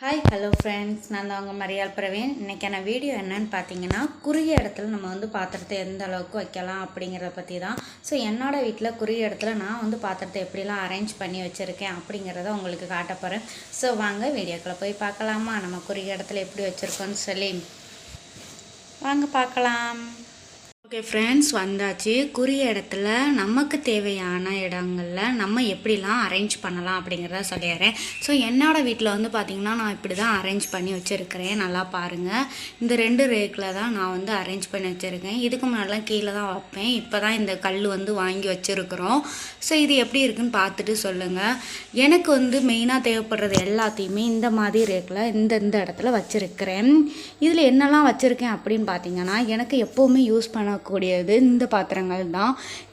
Hi hello friends நான் தான் உங்கள் மரியாள் பிரவீன். இன்றைக்கான வீடியோ என்னன்னு பார்த்தீங்கன்னா குறுகிய இடத்துல நம்ம வந்து பாத்திரத்தை எந்த அளவுக்கு வைக்கலாம் அப்படிங்கிறத பற்றி தான் ஸோ என்னோடய வீட்டில் குறுகிய இடத்துல நான் வந்து பாத்திரத்தை எப்படிலாம் அரேஞ்ச் பண்ணி வச்சுருக்கேன் அப்படிங்கிறத உங்களுக்கு காட்ட போகிறேன் ஸோ வாங்க வீடியோக்குள்ளே போய் பார்க்கலாமா நம்ம குறுகிய இடத்துல எப்படி வச்சுருக்கோன்னு சொல்லி. வாங்க பார்க்கலாம் ஓகே ஃப்ரெண்ட்ஸ் வந்தாச்சு. குறிய இடத்துல நமக்கு தேவையான இடங்களில் நம்ம எப்படிலாம் அரேஞ்ச் பண்ணலாம் அப்படிங்கிறத சொல்லிடுறேன். ஸோ என்னோடய வீட்டில் வந்து பார்த்திங்கன்னா நான் இப்படி தான் அரேஞ்ச் பண்ணி வச்சுருக்கிறேன். நல்லா பாருங்கள் இந்த ரெண்டு ரேக்கில் தான் நான் வந்து அரேஞ்ச் பண்ணி வச்சுருக்கேன். இதுக்கு முன்னாடிலாம் கீழே தான் வைப்பேன். இப்போ தான் இந்த கல் வந்து வாங்கி வச்சுருக்குறோம். ஸோ இது எப்படி இருக்குன்னு பார்த்துட்டு சொல்லுங்கள் எனக்கு வந்து மெயினாக தேவைப்படுறது எல்லாத்தையுமே இந்த மாதிரி ரேக்கில் இந்த இந்த இடத்துல வச்சுருக்கிறேன். இதில் என்னெல்லாம் வச்சுருக்கேன் அப்படின்னு பார்த்தீங்கன்னா எனக்கு எப்போவுமே யூஸ் பண்ண பண்ணக்கூடியது இந்த பாத்திரங்கள் தான்.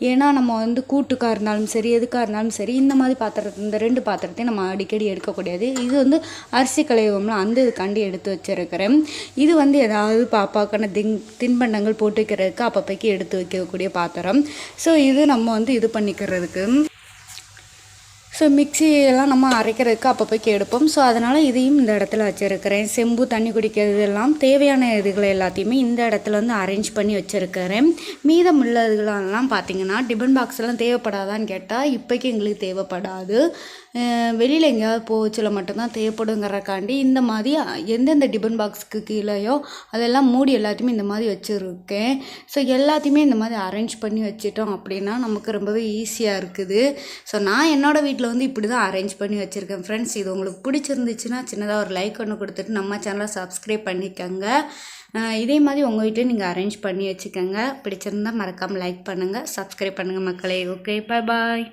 ஏன்னா நம்ம வந்து கூட்டுக்காக இருந்தாலும் சரி எதுக்காக இருந்தாலும் சரி இந்த மாதிரி பாத்திரத்தை இந்த ரெண்டு பாத்திரத்தையும் நம்ம அடிக்கடி எடுக்கக்கூடியது. இது வந்து அரிசி களைவோம்ல அந்த இதுக்காண்டி எடுத்து வச்சுருக்கிறேன். இது வந்து ஏதாவது பாப்பாக்கான திங் தின்பண்டங்கள் போட்டு வைக்கிறதுக்கு எடுத்து வைக்கக்கூடிய பாத்திரம். ஸோ இது நம்ம வந்து இது பண்ணிக்கிறதுக்கு. ஸோ மிக்சியெல்லாம் நம்ம அரைக்கிறதுக்கு அப்பப்போக்கி எடுப்போம் ஸோ அதனால் இதையும் இந்த இடத்துல வச்சுருக்கிறேன். செம்பு தண்ணி குடிக்கிறது எல்லாம் தேவையான இதுகளை எல்லாத்தையுமே இந்த இடத்துல வந்து அரேஞ்ச் பண்ணி வச்சுருக்கிறேன். மீதம் உள்ளதுகளெல்லாம் பார்த்தீங்கன்னா டிபன் பாக்ஸ் எல்லாம் தேவைப்படாதான்னு கேட்டால் இப்போக்கி எங்களுக்கு தேவைப்படாது. வெளியில் எங்கேயாவது போச்சுல மட்டும்தான் தேவைப்படுங்கிறக்காண்டி இந்த மாதிரி எந்தெந்த டிபன் பாக்ஸுக்கு கீழேயோ அதெல்லாம் மூடி எல்லாத்தையுமே இந்த மாதிரி வச்சுருக்கேன். ஸோ எல்லாத்தையுமே இந்த மாதிரி அரேஞ்ச் பண்ணி வச்சிட்டோம் அப்படின்னா நமக்கு ரொம்பவே ஈஸியாக இருக்குது. ஸோ நான் என்னோடய வீட்டில் வந்து இப்படி தான் அரேஞ்ச் பண்ணி வச்சுருக்கேன். ஃப்ரெண்ட்ஸ் இது உங்களுக்கு பிடிச்சிருந்துச்சுன்னா சின்னதாக ஒரு லைக் ஒன்று கொடுத்துட்டு நம்ம சேனலை சப்ஸ்கிரைப் பண்ணிக்கோங்க. இதே மாதிரி உங்கள் வீட்டில் நீங்கள் அரேஞ்ச் பண்ணி வச்சுக்கோங்க. பிடிச்சிருந்தா மறக்காமல் லைக் பண்ணுங்கள் சப்ஸ்கிரைப் பண்ணுங்கள் மக்களே. ஓகே பாய் பாய்